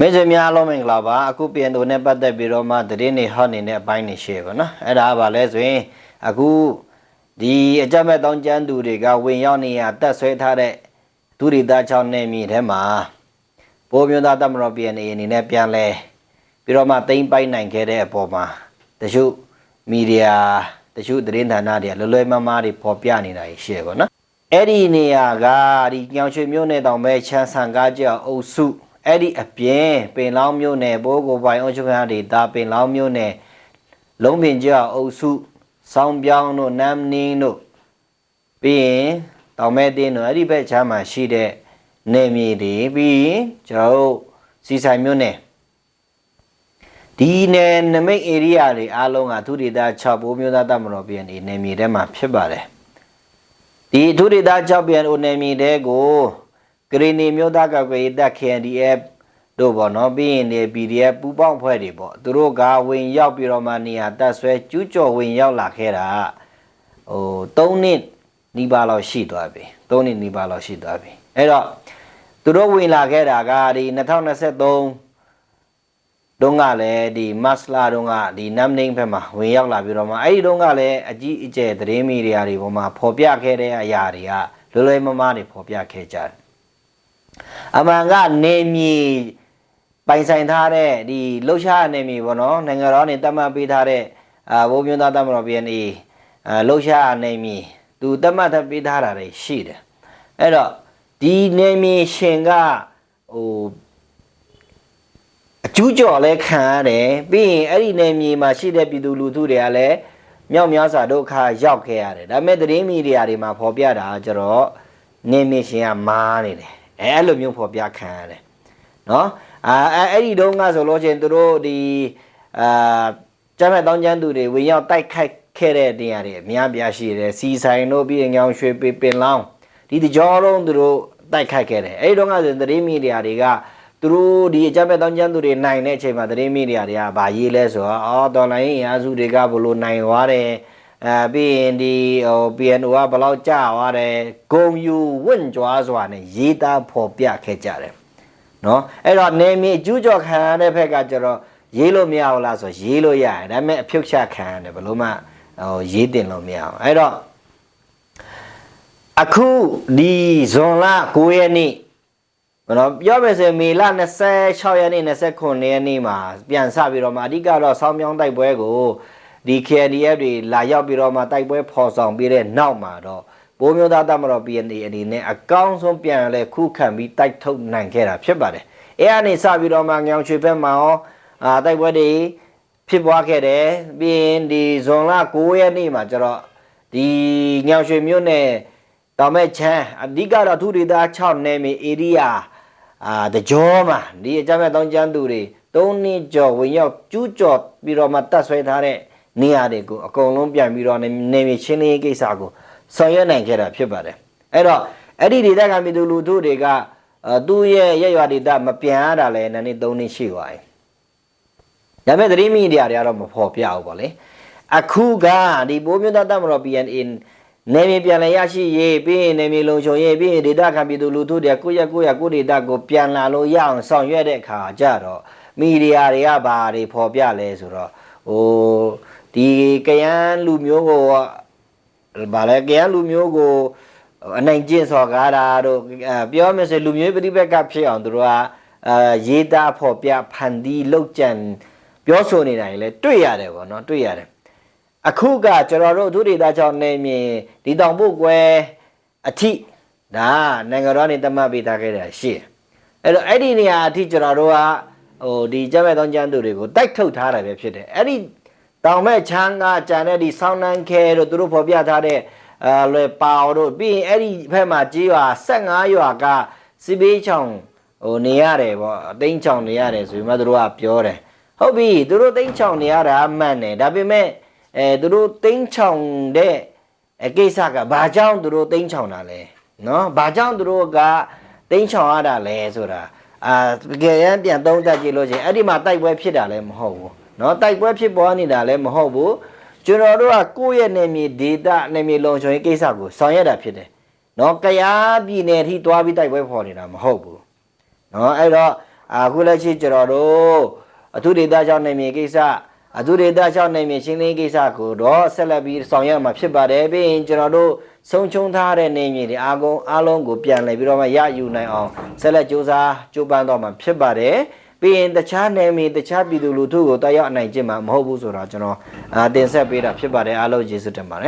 မင်းတို့များအားလုံးမင်္ဂလာပါအခုပြန်တို့နဲ့ပတ်သက်ပြီးတော့မှသတင်းတွေဟောနေတဲ့အပိုင်းတွေရှေ့ပါနော်အဲ့ဒါကဘာလဲဆိုရင်အခုဒီအကြမ်းမဲ့တောင်းကျမ်းသူတွေကဝင်ရောက်နေရတက်ဆွဲထားတဲ့ဒုရိတာချောင်းနေမြေထဲမှာပိုးမျိုးသားတမတော်ပြန်နေအနေနဲ့ပြန်လဲပြီးတော့မှတိမ့်ပိုက်နိုင်ခဲ့တဲ့အပေါ်မှာတချို့မီဒီယာတချို့သတင်းဌာနတွေကလွယ်လွယ်မမားတွေပေါ်ပြနေတာရှေ့ပါနော်အဲ့ဒီနေရာကဒီညောင်ရွှေမြို့နယ်တောင်ပဲချမ်းဆန်ကားကြောက်အုပ်စု အဲ့ဒီအပြင်ပင်လောင်းမြို့နယ်ဘိုးကိုပိုင်အုပ်ချုပ်ခန်းဒေသပင်လောင်းမြို့နယ်လုံးပင်ကြောက်အုပ်စုစောင်းပြောင်းတို့နမ်နင်းတို့ပြီးရင်တောင်မဲတင်းတို့အဲ့ဒီဘက်ချမ်းမှာရှိတဲ့နေမြေတွေပြီးရင်ကျွန်တော်တို့စီဆိုင်မြို့နယ်ဒီနယ်နမိတ်ဧရိယာတွေအားလုံးကသူဒေသ6ဘိုးမျိုးသားတမတော်ပြည်နေနေမြေထဲမှာဖြစ်ပါတယ်ဒီအထူးဒေသ6ပြန်အိုနယ်မြေတဲကို ဂရီနီမျိုးသားကောက်ကွယ်ရေးတပ် KNDF တို့ပေါ့နော်ပြီးရင်ဒီ PDF ပူပေါင်းဖွဲ့တွေပေါ့သူတို့ကဝင်ရောက်ပြီးတော့မှနေရာတပ်ဆွဲကျူးကျော်ဝင်ရောက်လာခဲ့တာဟို3နှစ်နီးပါးလောက်ရှိသွားပြီ3နှစ်နီးပါးလောက်ရှိသွားပြီအဲ့တော့သူတို့ဝင်လာခဲ့တာကဒီ2023တုန်းကလည်းဒီမတ်လာတုန်းကဒီနမ်နိန်ဘက်မှာဝင်ရောက်လာပြီးတော့မှအဲ့ဒီတုန်းကလည်းအကြီးအကျယ်သတင်းမီဒီယာတွေပေါ်မှာဖော်ပြခဲ့တဲ့အရာတွေကလွယ်လွယ်မမားတွေဖော်ပြခဲ့ကြတယ် အမှန်ကနေမြေပိုင်ဆိုင်ထားတဲ့ဒီလှုပ်ရှားနေမြေပေါ့နော်နိုင်ငံတော်နေတတ်မှတ်ပေးထားတဲ့အာဘိုးမျိုးသားတမတော် BNA အာလှုပ်ရှားနေမြေသူတတ်မှတ်ပေးထားတာတွေရှိတယ်အဲ့တော့ဒီနေမြေရှင်ကဟိုအကျူးကျော်လဲခံရတယ်ပြီးရင်အဲ့ဒီနယ်မြေမှာရှိတဲ့ပြည်သူလူထုတွေကလည်းမြောက်များစွာဒုက္ခရောက်ခဲ့ရတယ်ဒါပေမဲ့သတင်းမီဒီယာတွေမှာဖော်ပြတာကကျတော့နေမရှင်ကမားနေတယ် အဲအဲ့လိုမျိုးဖော်ပြခံရတယ်နော်အာအဲ့အဲ့ဒီတုန်းကဆိုလို့ချင်းသူတို့ဒီအာကျမ်းမဲ့တောင်းကျမ်းသူတွေဝင်ရောက်တိုက်ခိုက်ခဲ့တဲ့နေရာတွေအများပြားရှိတယ်စီဆိုင်တို့ပြီးရင်ညောင်ရွှေပင်ပင်လောင်းဒီတကြောလုံးသူတို့တိုက်ခိုက်ခဲ့တယ်အဲ့ဒီတုန်းကဆိုသတင်းမီဒီယာတွေကသူတို့ဒီအကြမ်းဖက်တောင်းကျမ်းသူတွေနိုင်တဲ့အချိန်မှာသတင်းမီဒီယာတွေကဗာရေးလဲဆိုတော့အော်တော်လိုင်းရာစုတွေကဘလို့နိုင်သွားတယ် အဲပြီးရင်ဒီဟို PNO ကဘလောက်ကြာသွားတယ်ဂုံယူဝင့်ကြွားစွာနဲ့ရေးသားဖော်ပြခဲ့ကြတယ်နော်အဲ့တော့နေမီအကျူးကျော်ခံရတဲ့ဘက်ကကျတော့ရေးလို့မရဘူးလားဆိုရေးလို့ရတယ်ဒါပေမဲ့အဖြုတ်ချခံရတယ်ဘလို့မှဟိုရေးတင်လို့မရအောင်အဲ့တော့အခုဒီဇွန်လ9ရက်နေ့ဘယ်တော့ပြောမယ်ဆိုရင်မေလ26ရက်နေ့29ရက်နေ့မှာပြန်စပြီးတော့မှအဓိကတော့ဆောင်းမြောင်းတိုက်ပွဲကို ဒီ KNDF တွေလာရောက်ပြီးတော့မှတိုက်ပွဲဖော်ဆောင်ပြီးတဲ့နောက်မှာတော့ဘိုးမျိုးသားတမတော် PNA အနေနဲ့အကောင်းဆုံးပြန်လဲခုခံပြီးတိုက်ထုတ်နိုင်ခဲ့တာဖြစ်ပါတယ်။အဲအနေစပြီးတော့မှငောင်ရွှေဘက်မှာရောအာတိုက်ပွဲတွေဖြစ်ပွားခဲ့တယ်ပြီးရင်ဒီဇွန်လ9ရက်နေ့မှာကျတော့ဒီငောင်ရွှေမြို့နယ်တောင်မဲ့ချမ်းအဓိကတော့သူဒေသ6နယ်မြေ area အာတကြောမှာဒီအကြမ်းမဲ့တောင်းကျမ်းသူတွေ၃နှစ်ကျော်ဝင်ရောက်ကျူးကျော်ပြီးတော့မှတတ်ဆွဲထားတဲ့ နေရာတွေကိုအကုန်လုံးပြန်ပြီးတော့နေနေမြေချင်းလေးကိစ္စကိုဆောင်ရွက်နိုင်ခဲ့တာဖြစ်ပါတယ်အဲ့တော့အဲ့ဒီဒေသခံပြည်သူလူထုတွေကအာသူ့ရဲ့ရက်ရွာဒေသမပြန်ရတာလဲနည်းနည်း၃နှစ်ရှိသွားပြီဒါပေမဲ့သတင်းမီဒီယာတွေကတော့မဖော်ပြဘူးပေါ့လေအခုကဒီပိုးမြတ်တတ်မတော် PNA နေမြေပြန်လည်ရရှိရေးပြီးရင်နေမြေလုံခြုံရေးပြီးရင်ဒေတာခံပြည်သူလူထုတွေကိုယ့်ရက်ကိုယ့်ရက်ကိုယ့်ဒေတာကိုပြန်လာလို့ရအောင်ဆောင်ရွက်တဲ့အခါကျတော့မီဒီယာတွေကဘာတွေဖော်ပြလဲဆိုတော့ဟို ဒီကယန်းလူမျိုးကိုဗာလဲကယန်းလူမျိုးကိုအနိုင်ကျင့်စော်ကားတာတို့အဲပြောမယ်ဆိုလူမျိုးပြိပက်ကဖြစ်အောင်သူတို့ကအာရေးသားဖော်ပြဖန်တီးလောက်ကြံပြောဆိုနေတာတွေလည်းတွေ့ရတယ်ပေါ့နော်တွေ့ရတယ်အခုကကျွန်တော်တို့ဒုဒေသချောင်းနေမြင်ဒီတောင်ပုတ်ကွယ်အထိဒါနိုင်ငံတော်နေတမတ်ပေးထားခဲ့တာရှိတယ်အဲ့တော့အဲ့ဒီနေရာအထိကျွန်တော်တို့ကဟိုဒီကျက်မဲ့တောင်းကျမ်းသူတွေကိုတိုက်ထုတ်ထားတာပဲဖြစ်တယ်အဲ့ဒီ တောင်မဲ့ချမ်းကကြံတဲ့ဒီဆောင်းနှန်းခဲတို့သူတို့ဖော်ပြထားတဲ့အာလွယ်ပါတို့ပြီးရင်အဲ့ဒီဘက်မှာကြေးရွာ15ရွာကစီဘေးချောင်းဟိုနေရတယ်ပေါ့အသိန်းချောင်းနေရတယ်ဆိုပြီးမှသူတို့ကပြောတယ်ဟုတ်ပြီသူတို့သိန်းချောင်းနေရတာမှန်တယ်ဒါပေမဲ့အဲသူတို့တင်းချောင်တဲ့အကိစ္စကဘာကြောင့်သူတို့တင်းချောင်တာလဲနော်ဘာကြောင့်သူတို့ကတင်းချောင်ရတာလဲဆိုတာအာကြရန်ပြန်သုံးသပ်ကြည့်လို့ချင်းအဲ့ဒီမှာတိုက်ပွဲဖြစ်တာလည်းမဟုတ်ဘူး နော်တိုက်ပွဲဖြစ်ပေါ်နေတာလည်းမဟုတ်ဘူးကျွန်တော်တို့ကကိုယ့်ရဲ့နေမြေဒေတာနေမြေလုံခြုံရေးကိစ္စကိုဆောင်ရွက်တာဖြစ်တယ်နော်ကရားပြည်နယ်ထိတွားပြီးတိုက်ပွဲဖော်နေတာမဟုတ်ဘူးနော်အဲ့တော့အခုလက်ရှိကျွန်တော်တို့အထူးဒေသကြောင့်နေမြေကိစ္စအထူးဒေသကြောင့်နေမြေရှင်းလင်းကိစ္စကိုတော့ဆက်လက်ပြီးဆောင်ရွက်မှာဖြစ်ပါတယ်ပြီးရင်ကျွန်တော်တို့ဆုံးချုံထားတဲ့နေမြေတွေအားကုန်အားလုံးကိုပြန်လည်ပြီးတော့မှရယူနိုင်အောင်ဆက်လက်စ조사ကြိုးပမ်းတော့မှာဖြစ်ပါတယ် ပြီးရင်တခြားနယ်မြေတခြားပြည်သူလူထုကိုတက်ရောက်နိုင်ခြင်းမှာမဟုတ်ဘူးဆိုတော့ကျွန်တော်အာတင်ဆက်ပေးတာဖြစ်ပါတယ်အားလုံးကျေးဇူးတင်ပါတယ်